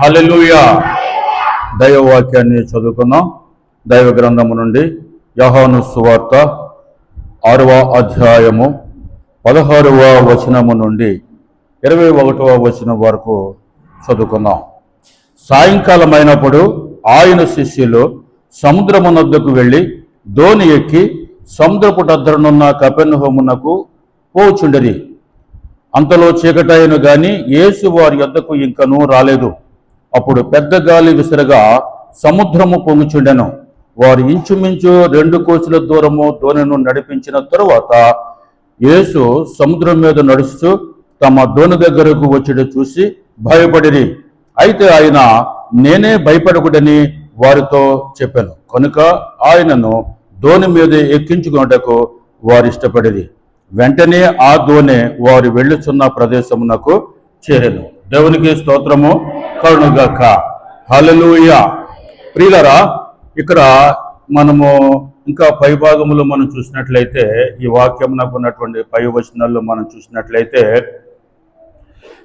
హల్లెలూయా. దైవవాక్యాన్ని చదువుకున్నాం దైవ గ్రంథము నుండి యహాను సువార్త ఆరవ అధ్యాయము పదహారవ వచనము నుండి ఇరవై ఒకటవ వచనం వరకు చదువుకున్నాం సాయంకాలం అయినప్పుడు ఆయన శిష్యులు సముద్రమునద్దకు వెళ్ళి ధోని ఎక్కి సముద్రపు కపెన్హోమునకు కపెర్నహూమునకు పోచుండరి. అంతలో చీకటైన గాని యేసు వారి యొద్దకు ఇంకనూ రాలేదు. అప్పుడు పెద్ద గాలి విసరగా సముద్రము పొంగుచుండెను. వారు ఇంచుమించు రెండు కోసుల దూరము దోణిను నడిపించిన తరువాత యేసు సముద్రం మీద నడుస్తూ తమ దోణి దగ్గరకు వచ్చిడు చూసి భయపడిరి. అయితే ఆయన నేనే భయపడకుడని వారితో చెప్పాను. కనుక ఆయనను దోణి మీద ఎక్కించుకున్నటకు వారు ఇష్టపడేది వెంటనే ఆ దోణి వారు వెళ్ళుచున్న ప్రదేశమునకు చేరెను. దేవునికి స్తోత్రము. కరుణుగాక. హలలుయ ప్రియులరా ఇక్కడ మనము ఇంకా పై భాగంలో మనం చూసినట్లయితే ఈ వాక్యం నాకు ఉన్నటువంటి పై వచనాల్లో మనం చూసినట్లయితే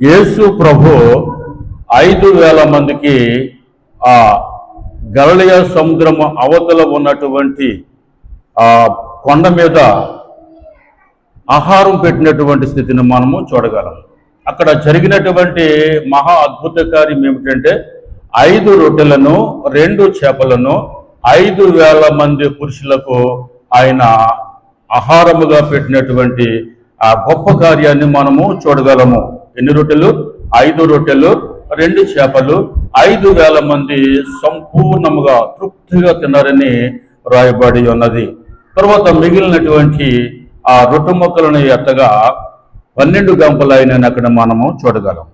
యేసు ప్రభు ఐదు వేల మందికి ఆ గలయ సముద్రం అవతల ఉన్నటువంటి ఆ కొండ మీద ఆహారం పెట్టినటువంటి స్థితిని మనము చూడగలం. అక్కడ జరిగినటువంటి మహా అద్భుత కార్యం ఏమిటంటే ఐదు రొట్టెలను రెండు చేపలను ఐదు వేల మంది పురుషులకు ఆయన ఆహారముగా పెట్టినటువంటి ఆ గొప్ప కార్యాన్ని మనము చూడగలము. ఎన్ని రొట్టెలు? ఐదు రొట్టెలు రెండు చేపలు ఐదు వేల మంది సంపూర్ణముగా తృప్తిగా తిన్నారని రాయబడి ఉన్నది. తర్వాత మిగిలినటువంటి ఆ రొట్టె మొక్కలను ఎత్తగా పన్నెండు గంపలైన అక్కడ మనము చూడగలం.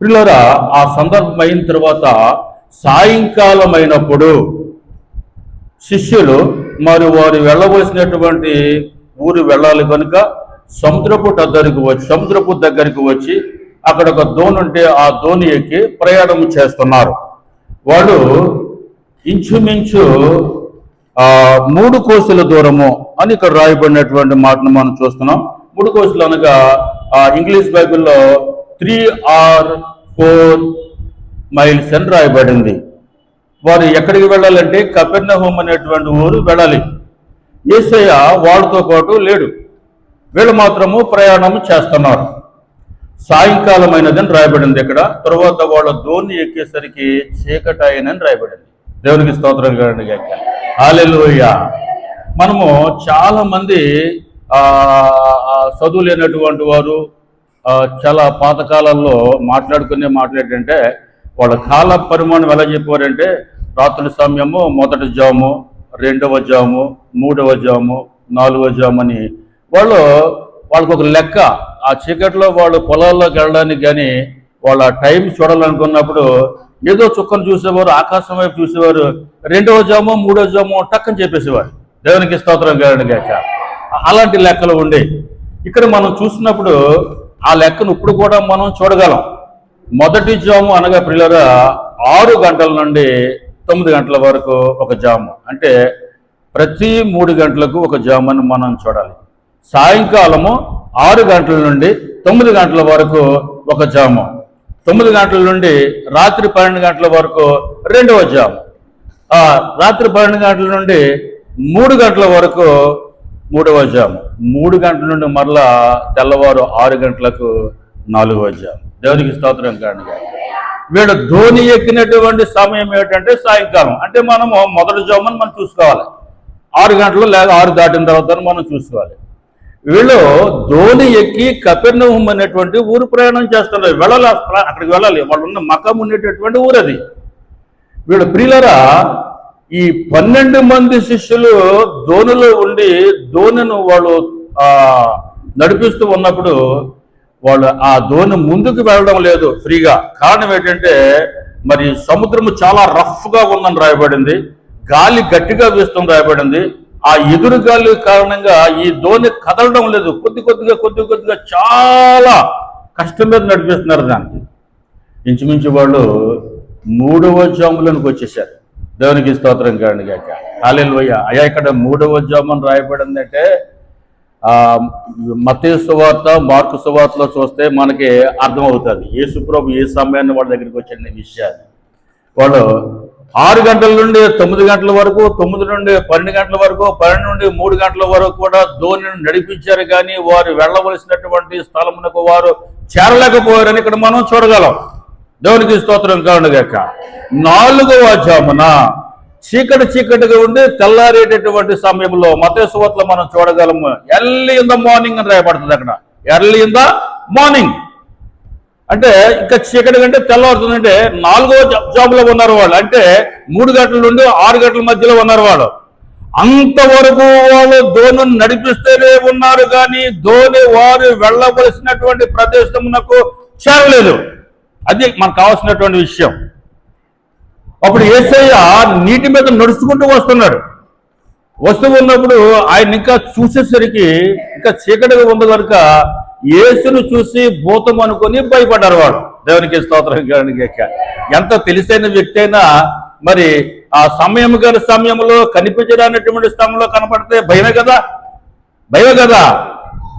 పిల్లరా ఆ సందర్భం అయిన తర్వాత సాయంకాలం అయినప్పుడు శిష్యులు మరి వారు వెళ్ళవలసినటువంటి ఊరు వెళ్ళాలి కనుక సముద్రపు దగ్గరికి వచ్చి సముద్రపు దగ్గరికి వచ్చి అక్కడ ఒక దోణి ఉంటే ఆ దోణి ఎక్కి ప్రయాణం చేస్తున్నారు. వాళ్ళు ఇంచుమించు మూడు కోసుల దూరము అని ఇక్కడ రాయబడినటువంటి మాటను మనం చూస్తున్నాం. మూడు కోసులు అనగా ఇంగ్లీష్ బైబిల్లో త్రీ ఆర్ ఫోర్ మైల్స్ అని రాయబడింది. వారు ఎక్కడికి వెళ్ళాలంటే కపెర్నహోమ్ అనేటువంటి ఊరు వెళ్ళాలి. ఏసయ్య వాళ్ళతో పాటు లేడు. వీళ్ళు మాత్రము ప్రయాణం చేస్తున్నారు. సాయంకాలం అయినదని రాయబడింది ఇక్కడ. తర్వాత వాళ్ళ ధోని ఎక్కేసరికి చీకటి అయినని రాయబడింది. దేవునికి స్తోత్రం కదండి హాలెలుయ్య మనము చాలా మంది చదువు లేనటువంటి వారు చాలా పాతకాలంలో మాట్లాడుకునే మాట్లాడేటంటే వాళ్ళ కాల పరిమాణం ఎలా చెప్పారంటే రాత్రి సమయము మొదటి జాము రెండవ జాము మూడవ జాము నాలుగవ జాము అని. వాళ్ళు వాళ్ళకు ఒక లెక్క ఆ చీకట్లో వాళ్ళు పొలాల్లోకి వెళ్ళడానికి కానీ వాళ్ళ టైం చూడాలనుకున్నప్పుడు ఏదో చుక్కను చూసేవారు ఆకాశం వైపు చూసేవారు రెండవ జాము మూడవ జాము టక్కని చెప్పేసేవారు. దేవునికి స్తోత్రం గారండి గాక. అలాంటి లెక్కలు ఉండేవి ఇక్కడ మనం చూసినప్పుడు ఆ లెక్కను ఇప్పుడు కూడా మనం చూడగలం. మొదటి జాము అనగా ప్రియులరా ఆరు గంటల నుండి తొమ్మిది గంటల వరకు ఒక జాము. అంటే ప్రతి మూడు గంటలకు ఒక జామును మనం చూడాలి. సాయంకాలము ఆరు గంటల నుండి తొమ్మిది గంటల వరకు ఒక జాము. తొమ్మిది గంటల నుండి రాత్రి పన్నెండు గంటల వరకు రెండవ జాము. రాత్రి పన్నెండు గంటల నుండి మూడు గంటల వరకు మూడవ జాము మూడు గంటల నుండి మరలా తెల్లవారు ఆరు గంటలకు నాలుగవ జాము దేవునికి స్తోత్రం కారణంగా వీడు ధోని ఎక్కినటువంటి సమయం ఏమిటంటే సాయంకాలం. అంటే మనము మొదటి జామును మనం చూసుకోవాలి. ఆరు గంటలు లేదా ఆరు దాటిన తర్వాత మనం చూసుకోవాలి. వీళ్ళు ధోని ఎక్కి కపెర్నహుం అనేటువంటి ఊరు ప్రయాణం చేస్తున్నారు. వెళ్ళాలి అక్కడికి వెళ్ళాలి. వాళ్ళు ఉన్న మకం ఉండేటటువంటి ఊరు అది వీళ్ళ ప్రియులరా ఈ పన్నెండు మంది శిష్యులు దోణిలో ఉండి దోణిను వాళ్ళు నడిపిస్తూ ఉన్నప్పుడు వాళ్ళు ఆ దోణి ముందుకు వెళ్ళడం లేదు ఫ్రీగా. కారణం ఏంటంటే మరి సముద్రము చాలా రఫ్గా ఉందని రాయబడింది గాలి గట్టిగా వీస్తుంది రాయబడింది. ఆ ఎదురు గాలి కారణంగా ఈ దోణి కదలడం లేదు. కొద్ది కొద్దిగా కొద్ది కొద్దిగా చాలా కష్టం మీద నడిపిస్తున్నారు దానికి. ఇంచుమించు వాళ్ళు మూడవ జాములకు వచ్చేసారు. దేవునికి స్తోత్రం కాండి కాక హాలేలుయ్య అయ్యా ఇక్కడ మూడవ జామని రాయబడిందంటే ఆ సువార్త మార్కు సువార్తలో చూస్తే మనకి అర్థమవుతుంది. యేసుప్రభు ఏ సమయాన్ని వాళ్ళ దగ్గరికి వచ్చిన విషయాన్ని వాళ్ళు ఆరు గంటల నుండి తొమ్మిది గంటల వరకు తొమ్మిది నుండి పన్నెండు గంటల వరకు పన్నెండు నుండి మూడు గంటల వరకు కూడా ధోనిని నడిపించారు కానీ వారు వెళ్ళవలసినటువంటి స్థలమునకు వారు చేరలేకపోయారని ఇక్కడ మనం చూడగలం. దేవునికి స్తోత్రం కారణగాక నాలుగవ జామున చీకటి చీకటిగా ఉండి తెల్లారేటటువంటి సమయంలో మతేశ్వత్లో మనం చూడగలము. ఎర్లీ ఇన్ ద మార్నింగ్ అని రాయబడుతుంది అక్కడ. Early in the morning. అంటే ఇంకా చీకటి కంటే తెల్లవారుతుందంటే నాలుగో జా- జాబులో ఉన్నారు వాళ్ళు. అంటే మూడు గంటల నుండి ఆరు గంటల మధ్యలో ఉన్నారు వాళ్ళు. అంతవరకు వాళ్ళు ధోనిని నడిపిస్తూనే ఉన్నారు కానీ ధోని వారు వెళ్ళవలసినటువంటి ప్రదేశమునకు చేరలేదు. అది మనకు కావాల్సినటువంటి విషయం. అప్పుడు ఏసయ్య నీటి మీద నడుచుకుంటూ వస్తున్నాడు. వస్తూ ఉన్నప్పుడు ఆయన ఇంకా చూసేసరికి ఇంకా చీకటిగా ఉంది కనుక యేసును చూసి భూతం అనుకొని భయపడ్డారు వాడు. దేవునికి స్తోత్రం ఎంత తెలిసైన వ్యక్తి అయినా మరి ఆ సమయం గారి సమయంలో కనిపించడానటువంటి స్థలంలో కనపడితే భయమే కదా? భయమే కదా?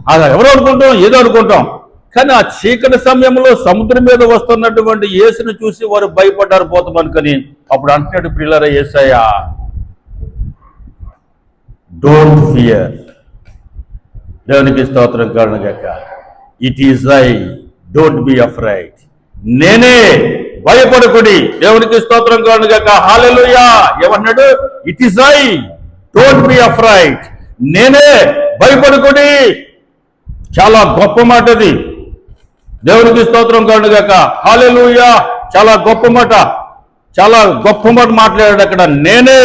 అది ఎవరు అనుకుంటాం? ఏదో అనుకుంటాం. కానీ ఆ చీకటి సమయంలో సముద్రం మీద వస్తున్నటువంటి యేసును చూసి వారు భయపడ్డారు పోతాం అప్పుడు అంటున్నాడు పిల్లల యేసయ్యా డోంట్ ఫియర్ దేవునికి స్తోత్రం కాక it is I don't be afraid నేనే భయపడకుడి. దేవునికి స్తోత్రం కాక హాలెలుయా ఏమన్నాడు it is I don't be afraid నేనే భయపడకుడి. చాలా గొప్ప మాట అది దేవునికి స్తోత్రం కారణగాక హాలెలుయా చాలా గొప్ప మాట. చాలా గొప్ప మాట మాట్లాడాడు అక్కడ. నేనే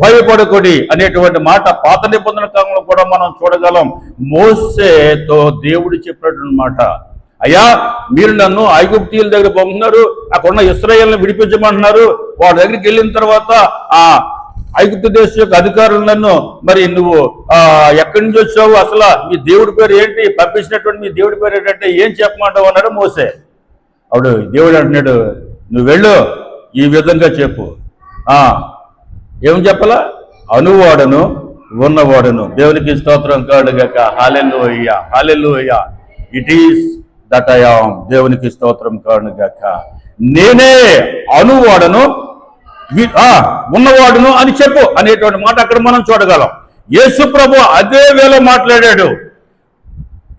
భయపడకుడి అనేటువంటి మాట పాత నిబంధన కాలంలో కూడా మనం చూడగలం. మోసేతో దేవుడు చెప్పినటువంటి మాట అయ్యా మీరు నన్ను ఐగుప్తీయుల దగ్గర పంపుతున్నారు అక్కడ ఉన్న ఇస్రాయేల్ని విడిపించమంటున్నారు. వాడి దగ్గరికి వెళ్ళిన తర్వాత ఆ ఐగుప్తు దేశం యొక్క అధికారులు మరి నువ్వు ఆ ఎక్కడి నుంచి వచ్చావు? అసలు మీ దేవుడి పేరు ఏంటి? పంపించినటువంటి మీ దేవుడి పేరు ఏంటంటే ఏం చెప్పమంటావు అన్నాడు మోసే. అప్పుడు దేవుడు అంటున్నాడు నువ్వు వెళ్ళు ఈ విధంగా చెప్పు. ఆ ఏం చెప్పలా? అనువాడను ఉన్నవాడను. దేవునికి స్తోత్రం కాడుగాక హాలెల్లు అయ్యా హాలెల్లు అయ్యా ఇట్ ఈస్ దట్ అయాం దేవునికి స్తోత్రం కాడుగాక నేనే అనువాడను ఉన్నవాడును అని చెప్పు అనేటువంటి మాట అక్కడ మనం చూడగలం. యేసు ప్రభు అదే వేళ మాట్లాడాడు.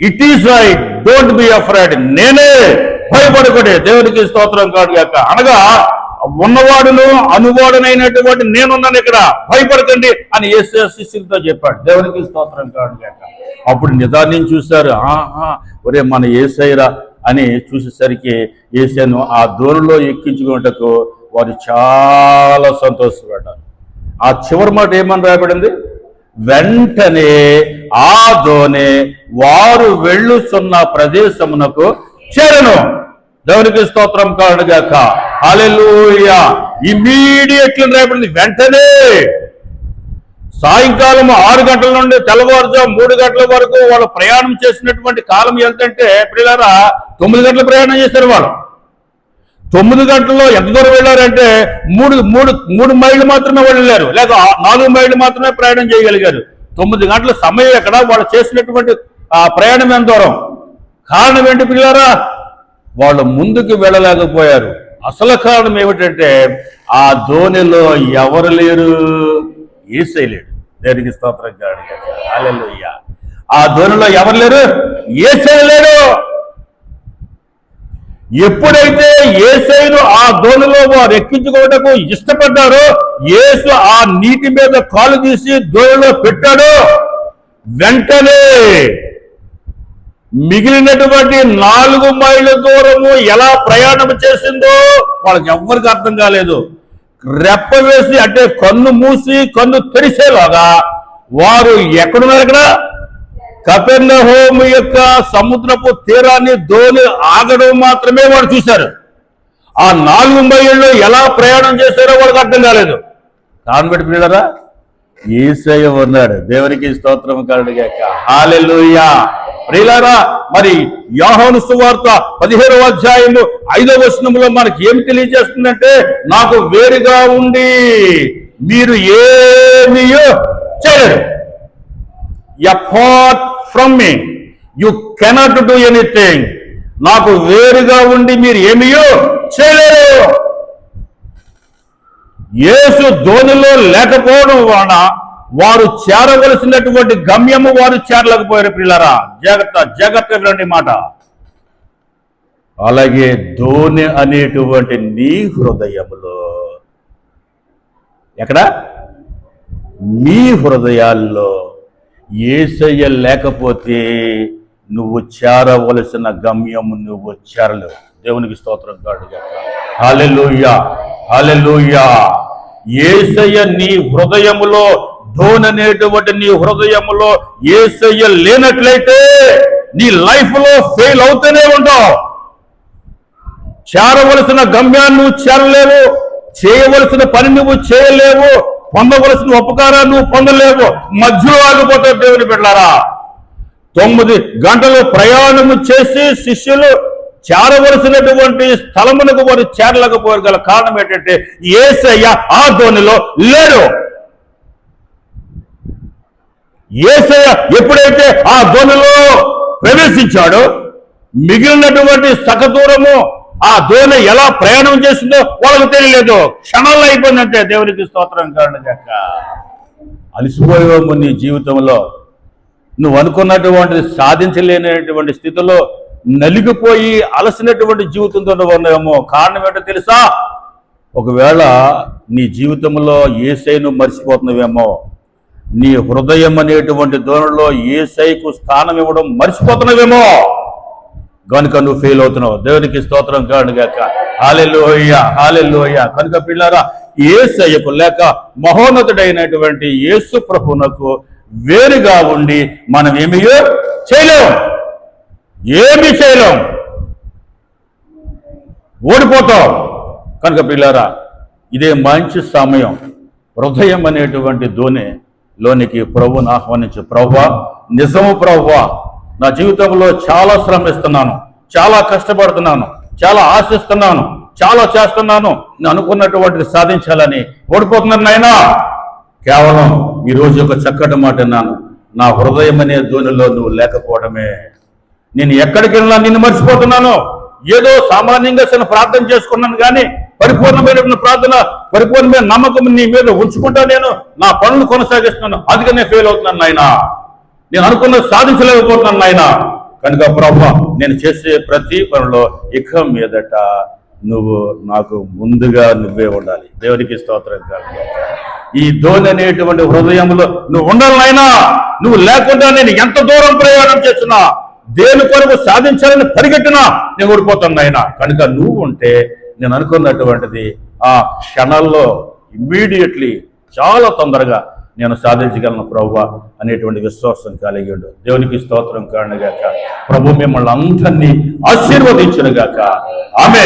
It is I don't be afraid నేనే భయపడకూడే. దేవునికి స్తోత్రం కాదు కాక అనగా ఉన్నవాడును అనువాడునైనటువంటి నేనున్నాను ఇక్కడ. భయపడకండి అని ఏసే శిష్యులతో చెప్పాడు. దేవునికి స్తోత్రం కాదు కాక అప్పుడు నిదాన్ని చూశారు. ఆహా ఒరే మన ఏసైరా అని చూసేసరికి ఏసైను ఆ దూరంలో ఎక్కించుకున్నటకు వారు చాలా సంతోషపడ్డారు. ఆ చివరి మాట ఏమని రాయబడింది? వెంటనే ఆ వారు వెళ్ళుచున్న ప్రదేశమునకు చేరను. దేవునికి స్తోత్రం కాడుగాక అలెలుయా ఇమీడియట్లీ రాయబడింది. వెంటనే సాయంకాలం ఆరు గంటల నుండి తెల్లవారుజాము మూడు గంటల వరకు వాళ్ళు ప్రయాణం చేసినటువంటి కాలం ఎంతంటే పిల్లరా తొమ్మిది గంటల ప్రయాణం చేశారు వాళ్ళు. తొమ్మిది గంటల్లో ఎంత దూరం వెళ్ళారంటే మూడు మూడు మూడు మైళ్ళు మాత్రమే వెళ్ళలేరు లేక నాలుగు మైళ్ళు మాత్రమే ప్రయాణం చేయగలిగారు. తొమ్మిది గంటల సమయం ఎక్కడ? వాళ్ళు చేసినటువంటి ఆ ప్రయాణం ఎంత దూరం? కారణం ఏంటి పిల్లారా వాళ్ళు ముందుకు వెళ్ళలేకపోయారు. అసలు కారణం ఏమిటంటే ఆ ధోనిలో ఎవరు లేరు? ఏసై లేడు. దేనికి స్తోత్రం కాదు హల్లెలూయా. ఆ ధోనిలో ఎవరు లేరు? ఏసై లేడు. ఎప్పుడైతే ఏసైను ఆ దోణిలో వారు ఎక్కించుకోవటకు ఇష్టపడ్డారో ఏసు ఆ నీటి మీద కాలు తీసి దోణిలో పెట్టాడో. వెంటనే మిగిలినటువంటి నాలుగు మైళ్ళ దూరము ఎలా ప్రయాణం చేసిందో వాళ్ళకి ఎవ్వరికి అర్థం కాలేదు. రెప్ప వేసి అంటే కన్ను మూసి కన్ను తెరిసేలాగా వారు ఎక్కడున్నారు ఇక్కడ కపెర్నహోము యొక్క సముద్రపు తీరాన్ని దోని ఆగడం మాత్రమే వాడు చూశారు. ఆ నాలుగు మైళ్ళు ఎలా ప్రయాణం చేశారో వాళ్ళకి అర్థం కాలేదు. కాన్బెట్ పిల్లరా ఈశ్వయ ఉన్నాడు. దేవునికి స్తోత్రం కలుగుగాక. హాలెలుయా ప్రియులారా మరి యోహోను సువార్త పదిహేడవ అధ్యాయము ఐదవ వచనంలో మనకి ఏం తెలియజేస్తుందంటే నాకు వేరుగా ఉండి మీరు ఏమీ చేయలేరు apart from me you cannot do anything నాకు వేరుగా ఉండి మీరు ఏమియో చేయలేరు. యేసు ధోనిలో లేకపోవడం వలన వారు చేరవలసినటువంటి గమ్యము వారు చేరలేకపోయారు పిల్లరా జాగ్రత్త జాగ్రత్త వినండి మాట. అలాగే ధోని అనేటువంటి నీ హృదయములో. ఎక్కడ? మీ హృదయాల్లో ఏసయ్య లేకపోతే నువ్వు చేరవలసిన గమ్యం నువ్వు చేరలేవు. దేవునికి స్తోత్రం కాడు హాలెలూయా హాలెలూయా ఏసయ్య నీ హృదయములో ధోననేటువంటి నీ హృదయములో ఏసయ్య లేనట్లయితే నీ లైఫ్లో ఫెయిల్ అవుతూనే ఉంటావు. చేరవలసిన గమ్యాన్ని నువ్వు చేరలేవు. చేయవలసిన పని నువ్వు చేయలేవు. పొందవలసిన ఉపకారాన్ని నువ్వు పొందలేవు. మధ్యలో ఆగిపోతావు దేవుని పెట్టారా తొమ్మిది గంటలు ప్రయాణము చేసి శిష్యులు చేరవలసినటువంటి స్థలమునకు వారు చేరలేకపోయారు గల కారణం ఏంటంటే ఏసయ్య ఆ ధోనిలో లేడు. ఏసయ్య ఎప్పుడైతే ఆ ధోనిలో ప్రవేశించాడో మిగిలినటువంటి సకదూరము ఆ దోణి ఎలా ప్రయాణం చేసిందో వాళ్ళకు తెలియలేదు. క్షణాల్లో అయిపోయిందంటే దేవునికి స్తోత్రం కారణం చెక్క అలసిపోయేమో నీ జీవితంలో. నువ్వు అనుకున్నటువంటిది సాధించలేనటువంటి స్థితిలో నలిగిపోయి అలసినటువంటి జీవితంతో ఉన్నాయేమో కారణం ఏంటో తెలుసా? ఒకవేళ నీ జీవితంలో ఏసైను మర్చిపోతున్నావేమో. నీ హృదయం అనేటువంటి ధోరణిలో ఏసైకు స్థానం ఇవ్వడం మర్చిపోతున్నావేమో. కనుక నువ్వు ఫెయిల్ అవుతున్నావు. దేవునికి స్తోత్రం కాను గాక హాలెల్లోయ హాలెల్లోయ కనుక పిల్లరా ఏసయ్యకు లేక మహోన్నతుడైనటువంటి యేసు ప్రభునకు వేరుగా ఉండి మనం ఏమియో చేయలేం. ఏమి చేయలేం. ఓడిపోతాం. కనుక పిల్లరా ఇదే మంచి సమయం. హృదయం అనేటువంటి ధోని లోనికి ప్రభుని ఆహ్వానించు. ప్రభువా నిజము ప్రభువా నా జీవితంలో చాలా శ్రమిస్తున్నాను చాలా కష్టపడుతున్నాను చాలా ఆశిస్తున్నాను చాలా చేస్తున్నాను. నేను అనుకున్నటువంటిది సాధించాలని ఓడిపోతున్నాను నాయనా. కేవలం ఈరోజు ఒక చక్కటి మాట అన్నాను నా హృదయం అనే ధోనిలో నువ్వు లేకపోవడమే. నేను ఎక్కడికి వెళ్ళినా నిన్ను మర్చిపోతున్నాను. ఏదో సామాన్యంగా చిన్న ప్రార్థన చేసుకున్నాను కానీ పరిపూర్ణమైనటువంటి ప్రార్థన పరిపూర్ణమైన నమ్మకం నీ మీద ఉంచుకుంటా నేను నా పనులు కొనసాగిస్తున్నాను. అందుకనే నేను ఫెయిల్ అవుతున్నాను నాయనా. నేను అనుకున్నది సాధించలేకపోతున్నాను నాయన. కనుక ప్రభా నేను చేసే ప్రతి పనిలో ఇక మీదట నువ్వు నాకు ముందుగా నువ్వే ఉండాలి. దేవునికి స్తోత్రం కాదు ఈ ధోని అనేటువంటి హృదయంలో నువ్వు ఉండాలి నాయనా. నువ్వు లేకుండా నేను ఎంత దూరం ప్రయాణం చేస్తున్నా దేని కొరకు సాధించాలని పరిగెట్టినా నేను ఓడిపోతాను నాయన. కనుక నువ్వు ఉంటే నేను అనుకున్నటువంటిది ఆ క్షణాల్లో ఇమ్మీడియట్లీ చాలా తొందరగా నేను సాధించగలను ప్రభు అనేటువంటి విశ్వాసం కలిగి ఉండు. దేవునికి స్తోత్రం కారణగాక ప్రభు మిమ్మల్ని అందరినీ ఆశీర్వదించునుగాక. ఆమె